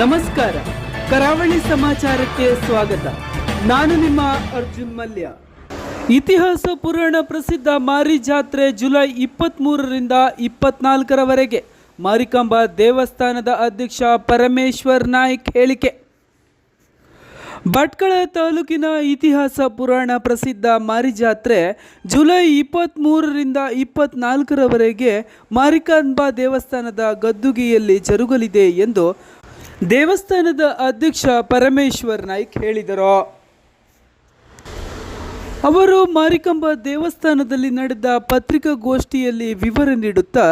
ನಮಸ್ಕಾರ. ಕರಾವಳಿ ಸಮಾಚಾರಕ್ಕೆ ಸ್ವಾಗತ. ನಾನು ನಿಮ್ಮ ಅರ್ಜುನ್ ಮಲ್ಯ. ಇತಿಹಾಸ ಪುರಾಣ ಪ್ರಸಿದ್ಧ ಮಾರಿ ಜಾತ್ರೆ ಜುಲೈ ಇಪ್ಪತ್ತ್ಮೂರರಿಂದ ಇಪ್ಪತ್ನಾಲ್ಕರವರೆಗೆ. ಮಾರಿಕಾಂಬಾ ದೇವಸ್ಥಾನದ ಅಧ್ಯಕ್ಷ ಪರಮೇಶ್ವರ್ ನಾಯ್ಕ್ ಹೇಳಿಕೆ. ಭಟ್ಕಳ ತಾಲೂಕಿನ ಇತಿಹಾಸ ಪುರಾಣ ಪ್ರಸಿದ್ಧ ಮಾರಿ ಜಾತ್ರೆ ಜುಲೈ ಇಪ್ಪತ್ತ್ಮೂರರಿಂದ ಇಪ್ಪತ್ನಾಲ್ಕರವರೆಗೆ ಮಾರಿಕಾಂಬಾ ದೇವಸ್ಥಾನದ ಗದ್ದುಗೆಯಲ್ಲಿ ಜರುಗಲಿದೆ ಎಂದು ದೇವಸ್ಥಾನದ ಅಧ್ಯಕ್ಷ ಪರಮೇಶ್ವರ್ ನಾಯ್ಕ್ ಹೇಳಿದರು. ಅವರು ಮಾರಿಕಂಬ ದೇವಸ್ಥಾನದಲ್ಲಿ ನಡೆದ ಪತ್ರಿಕಾಗೋಷ್ಠಿಯಲ್ಲಿ ವಿವರ ನೀಡುತ್ತಾ,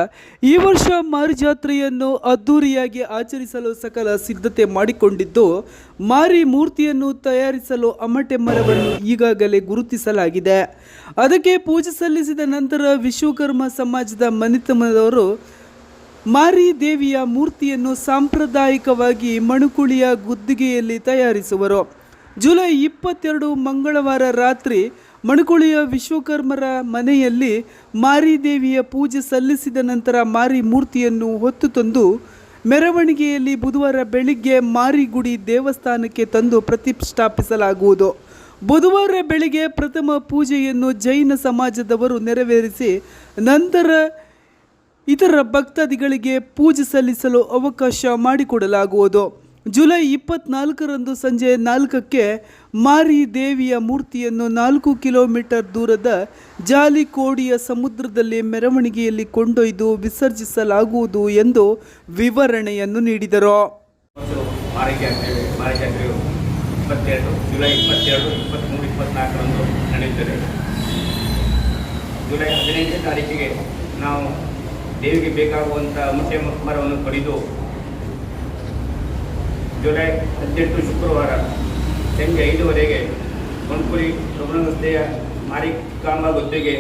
ಈ ವರ್ಷ ಮಾರಿ ಜಾತ್ರೆಯನ್ನು ಅದ್ದೂರಿಯಾಗಿ ಆಚರಿಸಲು ಸಕಲ ಸಿದ್ಧತೆ ಮಾಡಿಕೊಂಡಿದ್ದು, ಮಾರಿ ಮೂರ್ತಿಯನ್ನು ತಯಾರಿಸಲು ಅಮಟೆ ಮರವನ್ನು ಈಗಾಗಲೇ ಗುರುತಿಸಲಾಗಿದೆ. ಅದಕ್ಕೆ ಪೂಜೆ ಸಲ್ಲಿಸಿದ ನಂತರ ವಿಶ್ವಕರ್ಮ ಸಮಾಜದ ಮನೆತನದವರು ಮಾರಿ ದೇವಿಯ ಮೂರ್ತಿಯನ್ನು ಸಾಂಪ್ರದಾಯಿಕವಾಗಿ ಮಣುಕುಳಿಯ ಗುದ್ದಿಗೆಯಲ್ಲಿ ತಯಾರಿಸುವರು. ಜುಲೈ ಇಪ್ಪತ್ತೆರಡು ಮಂಗಳವಾರ ರಾತ್ರಿ ಮಣುಕುಳಿಯ ವಿಶ್ವಕರ್ಮರ ಮನೆಯಲ್ಲಿ ಮಾರಿ ದೇವಿಯ ಪೂಜೆ ಸಲ್ಲಿಸಿದ ನಂತರ ಮಾರಿ ಮೂರ್ತಿಯನ್ನು ಹೊತ್ತು ತಂದು ಮೆರವಣಿಗೆಯಲ್ಲಿ ಬುಧವಾರ ಬೆಳಿಗ್ಗೆ ಮಾರಿಗುಡಿ ದೇವಸ್ಥಾನಕ್ಕೆ ತಂದು ಪ್ರತಿಷ್ಠಾಪಿಸಲಾಗುವುದು. ಬುಧವಾರ ಬೆಳಿಗ್ಗೆ ಪ್ರಥಮ ಪೂಜೆಯನ್ನು ಜೈನ ಸಮಾಜದವರು ನೆರವೇರಿಸಿ ನಂತರ ಇತರ ಭಕ್ತಾದಿಗಳಿಗೆ ಪೂಜೆ ಸಲ್ಲಿಸಲು ಅವಕಾಶ ಮಾಡಿಕೊಡಲಾಗುವುದು. ಜುಲೈ ಇಪ್ಪತ್ನಾಲ್ಕರಂದು ಸಂಜೆ ನಾಲ್ಕಕ್ಕೆ ಮಾರಿ ದೇವಿಯ ಮೂರ್ತಿಯನ್ನು ನಾಲ್ಕು ಕಿಲೋಮೀಟರ್ ದೂರದ ಜಾಲಿಕೋಡಿಯ ಸಮುದ್ರದಲ್ಲಿ ಮೆರವಣಿಗೆಯಲ್ಲಿ ಕೊಂಡೊಯ್ದು ವಿಸರ್ಜಿಸಲಾಗುವುದು ಎಂದು ವಿವರಣೆಯನ್ನು ನೀಡಿದರು. ನಾವು ದೇವಿಗೆ ಬೇಕಾಗುವಂಥ ಮುಸೆ ಮರವನ್ನು ಕಡಿದು ಜುಲೈ ಹದಿನೆಂಟು ಶುಕ್ರವಾರ ಸಂಜೆ ಐದುವರೆಗೆ ಮಣ್ಕುರಿ ಸಂಸ್ಥೆಯ ಮಾರಿಕಾಂಬ ಗುದ್ದೆಗೆ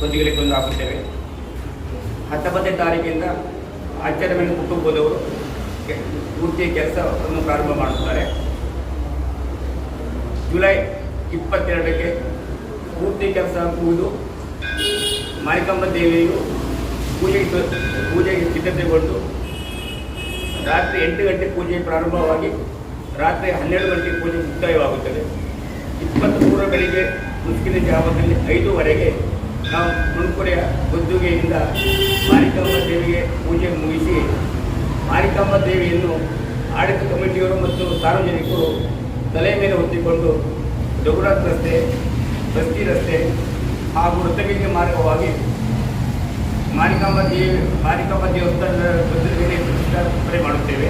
ಗುದ್ದಿಗೆಗೆ ತಂದು ಹಾಕುತ್ತೇವೆ. ಹತ್ತೊಂಬತ್ತನೇ ತಾರೀಕಿಂದ ಆಚರಣೆ ಕುಟುಂಬದವರು ಪೂರ್ತಿ ಕೆಲಸವನ್ನು ಪ್ರಾರಂಭ ಮಾಡುತ್ತಾರೆ. ಜುಲೈ ಇಪ್ಪತ್ತೆರಡಕ್ಕೆ ಪೂರ್ತಿ ಕೆಲಸ ಮುಗಿದು ಮಾರಿಕಾಂಬ ದೇವಿಯು ಪೂಜೆಗೆ ಪೂಜೆಗೆ ಸಿದ್ಧತೆಗೊಂಡು ರಾತ್ರಿ ಎಂಟು ಗಂಟೆ ಪೂಜೆ ಪ್ರಾರಂಭವಾಗಿ ರಾತ್ರಿ ಹನ್ನೆರಡು ಗಂಟೆ ಪೂಜೆ ಮುಕ್ತಾಯವಾಗುತ್ತದೆ. ಇಪ್ಪತ್ತ್ಮೂರ ಬೆಳಿಗ್ಗೆ ಮುಸ್ಕಿನ ಜಾವದಲ್ಲಿ ಐದೂವರೆಗೆ ನಾವು ಮುನ್ಕುರೆಯ ಗದ್ದುಗೆಯಿಂದ ಮಾರಿಕಾಂಬ ದೇವಿಗೆ ಪೂಜೆ ಮುಗಿಸಿ ಮಾರಿಕಾಂಬ ದೇವಿಯನ್ನು ಆಡಳಿತ ಕಮಿಟಿಯವರು ಮತ್ತು ಸಾರ್ವಜನಿಕರು ತಲೆ ಮೇಲೆ ಹೊತ್ತಿಕೊಂಡು ಜಗುರಾತ್ ರಸ್ತೆ, ಬಸ್ತಿ ರಸ್ತೆ ಹಾಗೂ ವೃತ್ತಗಿಂಗೆ ಮಾರ್ಗವಾಗಿ ಮಾರಿಕಾಂಬ ದೇವಿ ಮಾರಿಕಾಂಬ ದೇವಸ್ಥಾನದ ಗದ್ದುಗೆಗೆ ಪ್ರತಿಷ್ಠಾಪನೆ ಮಾಡುತ್ತೇವೆ.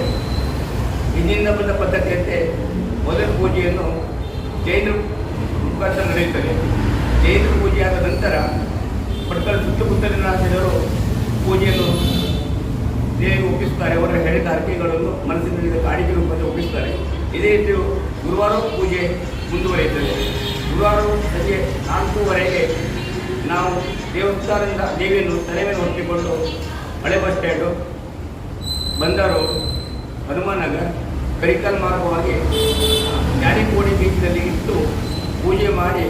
ಇಂದಿನಿಂದ ಬಂದ ಪದ್ಧತಿಯಂತೆ ಮೊದಲ ಪೂಜೆಯನ್ನು ಜೈನ ಮುಖಾಂತರ ನಡೆಯುತ್ತದೆ. ಜೈನರ ಪೂಜೆಯಾದ ನಂತರ ಭಟ್ಕಳ ಸುತ್ತಮುತ್ತಲಿನ ಜನರು ಪೂಜೆಯನ್ನು ದೇವಿಗೆ ಒಪ್ಪಿಸುತ್ತಾರೆ ಅವರ ಹೇಳಿದ ಅರ್ಕೆಗಳನ್ನು ಮನಸ್ಸಿನಲ್ಲಿ ಕಾಣಿಕೆ ರೂಪದಲ್ಲಿ ಒಪ್ಪಿಸುತ್ತಾರೆ ಇದೇ ರೀತಿ ಗುರುವಾರ ಪೂಜೆ ಮುಂದುವರಿಯುತ್ತದೆ. ಗುರುವಾರ ಸಂಜೆ ನಾಲ್ಕೂವರೆಗೆ ನಾವು ದೇವಸ್ಥಾನದಿಂದ ದೇವಿಯನ್ನು ತಲೆ ಮೇಲೆ ಹೊತ್ತಿಕೊಂಡು ಹಳೆ ಬಸ್ ಸ್ಟ್ಯಾಂಡು, ಬಂದರು ಹನುಮಾನ್ ನಗರ್ ಕರಿಕಲ್ ಮಾರ್ಗವಾಗಿ ಜ್ಞಾನಿಕೋಡಿ ಬೀಚ್ನಲ್ಲಿ ಇಟ್ಟು ಪೂಜೆ ಮಾಡಿ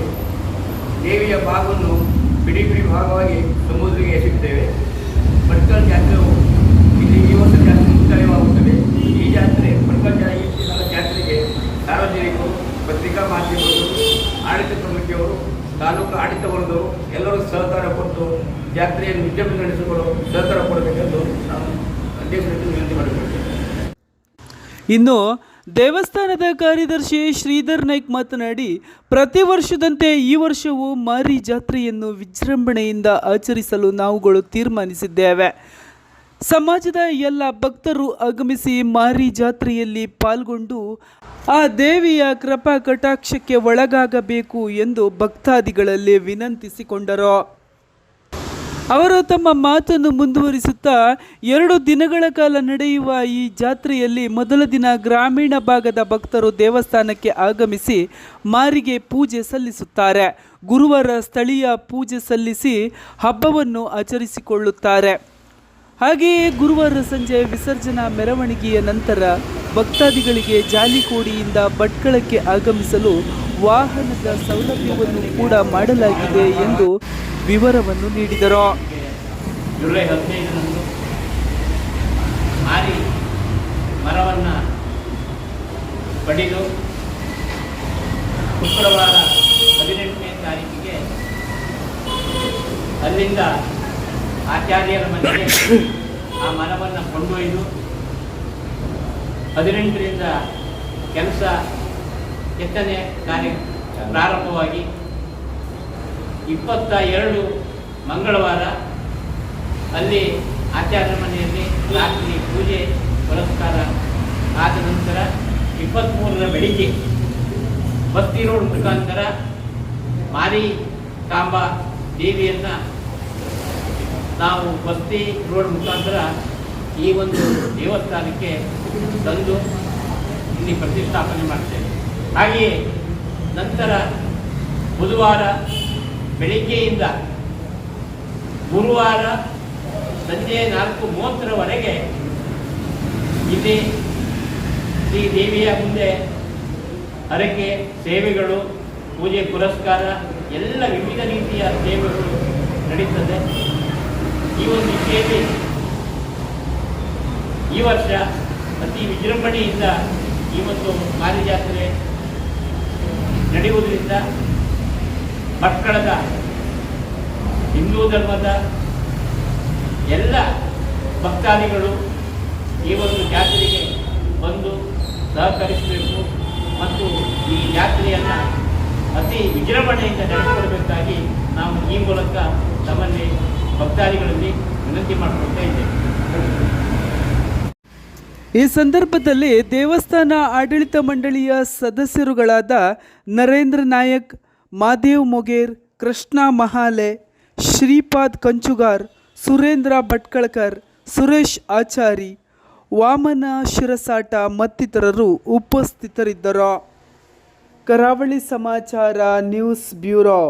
ದೇವಿಯ ಭಾಗವನ್ನು ಬಿಡಿ ಬಿಡಿ ಭಾಗವಾಗಿ ಸಮುದ್ರಕ್ಕೆ ಎಸೆಯುತ್ತೇವೆ ಭಟ್ಕಲ್ ಜಾತ್ರೆ ಇಲ್ಲಿ ಈ ವರ್ಷ ಜಾತ್ರೆ ಮುಕ್ತಾಯವಾಗುತ್ತದೆ. ಈ ಜಾತ್ರೆ ಭಟ್ಕಲ್ ಜಾ ಈ ಸಲ ಜಾತ್ರೆಗೆ ಸಾರ್ವಜನಿಕರು ಪತ್ರಿಕಾ ಮಾಧ್ಯಮಗಳು ಆಡಳಿತ ಕಮಿಟಿಯವರು ತಾಲೂಕು ಆಡಳಿತ ವರ್ಗದವರು ಎಲ್ಲರೂ ಸಹಕಾರ ಕೊಟ್ಟು ಜಾತ್ರೆಯನ್ನು ವಿಜೃಂಭಣೆ ನಡೆಸಿಕೊಂಡು ಸಹಕಾರ ಕೊಡಬೇಕೆಂದು ನಾನು ಅಧ್ಯಕ್ಷರಿಗೆ ವಿನಂತಿ ಮಾಡಿಕೊಳ್ತೇನೆ ಇನ್ನು ದೇವಸ್ಥಾನದ ಕಾರ್ಯದರ್ಶಿ ಶ್ರೀಧರ್ ನಾಯ್ಕ್ ಮಾತನಾಡಿ, ಪ್ರತಿ ವರ್ಷದಂತೆ ಈ ವರ್ಷವೂ ಮಾರಿ ಜಾತ್ರೆಯನ್ನು ವಿಜೃಂಭಣೆಯಿಂದ ಆಚರಿಸಲು ನಾವುಗಳು ತೀರ್ಮಾನಿಸಿದ್ದೇವೆ. ಸಮಾಜದ ಎಲ್ಲ ಭಕ್ತರು ಆಗಮಿಸಿ ಮಾರಿ ಜಾತ್ರೆಯಲ್ಲಿ ಪಾಲ್ಗೊಂಡು ಆ ದೇವಿಯ ಕೃಪಾ ಕಟಾಕ್ಷಕ್ಕೆ ಒಳಗಾಗಬೇಕು ಎಂದು ಭಕ್ತಾದಿಗಳಲ್ಲಿ ವಿನಂತಿಸಿಕೊಂಡರು. ಅವರು ತಮ್ಮ ಮಾತನ್ನು ಮುಂದುವರಿಸುತ್ತಾ ಎರಡು ದಿನಗಳ ಕಾಲ ನಡೆಯುವ ಈ ಜಾತ್ರೆಯಲ್ಲಿ ಮೊದಲ ದಿನ ಗ್ರಾಮೀಣ ಭಾಗದ ಭಕ್ತರು ದೇವಸ್ಥಾನಕ್ಕೆ ಆಗಮಿಸಿ ಮಾರಿಗೆ ಪೂಜೆ ಸಲ್ಲಿಸುತ್ತಾರೆ. ಗುರುವಾರ ಸ್ಥಳೀಯ ಪೂಜೆ ಸಲ್ಲಿಸಿ ಹಬ್ಬವನ್ನು ಆಚರಿಸಿಕೊಳ್ಳುತ್ತಾರೆ. ಹಾಗೆಯೇ ಗುರುವಾರ ಸಂಜೆ ವಿಸರ್ಜನಾ ಮೆರವಣಿಗೆಯ ನಂತರ ಭಕ್ತಾದಿಗಳಿಗೆ ಜಾಲಿಕೋಡಿಯಿಂದ ಭಟ್ಕಳಕ್ಕೆ ಆಗಮಿಸಲು ವಾಹನದ ಸೌಲಭ್ಯವನ್ನು ಕೂಡ ಮಾಡಲಾಗಿದೆ ಎಂದು ವಿವರವನ್ನು ನೀಡಿದರು. ಜುಲೈ ಹದಿನೈದರಂದು ಮಾರಿ ಮರವನ್ನು ಪಡೆದು ಶುಕ್ರವಾರ ಹದಿನೆಂಟನೇ ತಾರೀಕಿಗೆ ಅಲ್ಲಿಂದ ಆಚಾರ್ಯರ ಮನೆಗೆ ಆ ಮನವನ್ನು ಕೊಂಡೊಯ್ದು ಹದಿನೆಂಟರಿಂದ ಕೆಲಸ ಕೆತ್ತನೆ ಕಾರ್ಯ ಪ್ರಾರಂಭವಾಗಿ ಇಪ್ಪತ್ತ ಎರಡು ಮಂಗಳವಾರ ಅಲ್ಲಿ ಆಚಾರ್ಯ ಮನೆಯಲ್ಲಿ ರಾತ್ರಿ ಪೂಜೆ, ಪುರಸ್ಕಾರ ಆದ ನಂತರ ಇಪ್ಪತ್ತ್ಮೂರರ ಬೆಳಿಗ್ಗೆ ಬಸ್ತಿ ರೋಡ್ ಮುಖಾಂತರ ಮಾರಿ ಕಾಂಬ ದೇವಿಯನ್ನು ನಾವು ಬಸ್ತಿ ರೋಡ್ ಮುಖಾಂತರ ಈ ಒಂದು ದೇವಸ್ಥಾನಕ್ಕೆ ತಂದು ಇಲ್ಲಿ ಪ್ರತಿಷ್ಠಾಪನೆ ಮಾಡ್ತೇವೆ. ಹಾಗೆಯೇ ನಂತರ ಬುಧವಾರ ಬೆಳಿಗ್ಗೆಯಿಂದ ಗುರುವಾರ ಸಂಜೆ ನಾಲ್ಕು ಮೂವತ್ತರವರೆಗೆ ಇಲ್ಲಿ ಶ್ರೀ ದೇವಿಯ ಮುಂದೆ ಹರಕೆ, ಸೇವೆಗಳು, ಪೂಜೆ, ಪುರಸ್ಕಾರ ಎಲ್ಲ ವಿವಿಧ ರೀತಿಯ ಸೇವೆಗಳು ನಡೀತದೆ. ಈ ಒಂದು ವಿಷಯದಲ್ಲಿ ಈ ವರ್ಷ ಅತಿ ವಿಜೃಂಭಣೆಯಿಂದ ಈ ಒಂದು ಮಾರಿಜಾತ್ರೆ ನಡೆಯುವುದರಿಂದ ಭಟ್ಕಳದ ಹಿಂದೂ ಧರ್ಮದ ಎಲ್ಲ ಭಕ್ತಾದಿಗಳು ಈ ಒಂದು ಜಾತ್ರೆಗೆ ಬಂದು ಸಹಕರಿಸಬೇಕು ಮತ್ತು ಈ ಜಾತ್ರೆಯನ್ನು ಅತಿ ವಿಜೃಂಭಣೆಯಿಂದ ನಡೆಸಿಕೊಡಬೇಕಾಗಿ ನಾವು ಈ ಮೂಲಕ ತಮ್ಮಲ್ಲಿ ಭಕ್ತಾದಿಗಳಲ್ಲಿ ವಿನಂತಿ ಮಾಡಿಕೊಳ್ತಾ ಇದ್ದೇವೆ ಈ ಸಂದರ್ಭದಲ್ಲಿ ದೇವಸ್ಥಾನ ಆಡಳಿತ ಮಂಡಳಿಯ ಸದಸ್ಯರುಗಳಾದ ನರೇಂದ್ರ ನಾಯಕ್, ಮಾದೇವ್ ಮೊಗೇರ್, ಕೃಷ್ಣ ಮಹಾಲೆ, ಶ್ರೀಪಾದ್ ಕಂಚುಗಾರ್, ಸುರೇಂದ್ರ ಭಟ್ಕಳ್ಕರ್, ಸುರೇಶ್ ಆಚಾರಿ, ವಾಮನ ಶಿರಸಾಟ ಮತ್ತಿತರರು ಉಪಸ್ಥಿತರಿದ್ದರು. ಕರಾವಳಿ ಸಮಾಚಾರ ನ್ಯೂಸ್ ಬ್ಯೂರೋ.